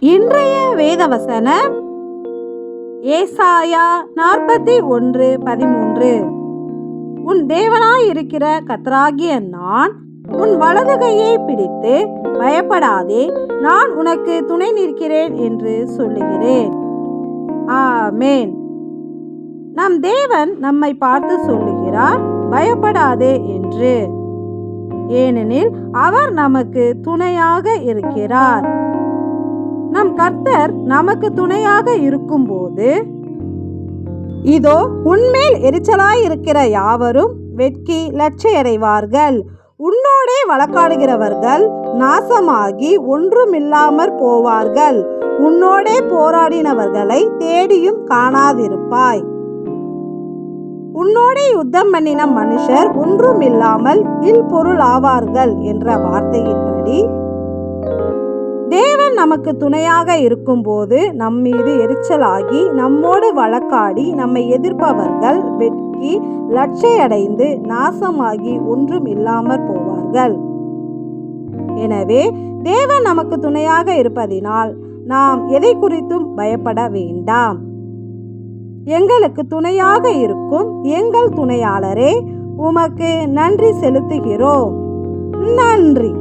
இன்றைய வேதவசனம் ஏசாயா நாற்பத்தி ஒன்று பதிமூன்று. உன் தேவனாயிருக்கிற கத்தராகிய நான் உன் வலது கையை பிடித்து பயப்படாதே நான் உனக்கு துணை நிற்கிறேன் என்று சொல்லுகிறேன். ஆமேன். நம் தேவன் நம்மை பார்த்து சொல்லுகிறார் பயப்படாதே என்று. ஏனெனில் அவர் நமக்கு துணையாக இருக்கிறார். கர்த்தர் நமக்கு துணையாக இருக்கும்போது இதோ உன்மேல் எரிச்சலாய் இருக்கிற யாவரும் வெட்கி லட்சையடைவார்கள். உன்னோடே வழக்காடுகிறவர்கள் நாசமாகி ஒன்றுமில்லாமற் போவார்கள். உன்னோடே போராடினவர்களை தேடியும் காணாதிருப்பாய். உன்னோடே யுத்தம் பண்ணின மனுஷர் ஒன்றுமில்லாமல் இல்பொருள் ஆவார்கள் என்ற வார்த்தையின்படி நமக்கு துணையாக இருக்கும்போது நம்மீது எரிச்சலாகி நம்மோடு வழக்காடி நம்மை எதிர்ப்பவர்கள் வெட்கி லட்சையடைந்து நாசமாகி ஒன்றும் இல்லாமற் போவார்கள். எனவே தேவன் நமக்கு துணையாக இருப்பதினால் நாம் எதை குறித்தும் பயப்பட வேண்டாம். எங்களுக்கு துணையாக இருக்கும் எங்கள் துணையாளரே உமக்கு நன்றி செலுத்துகிறோம். நன்றி.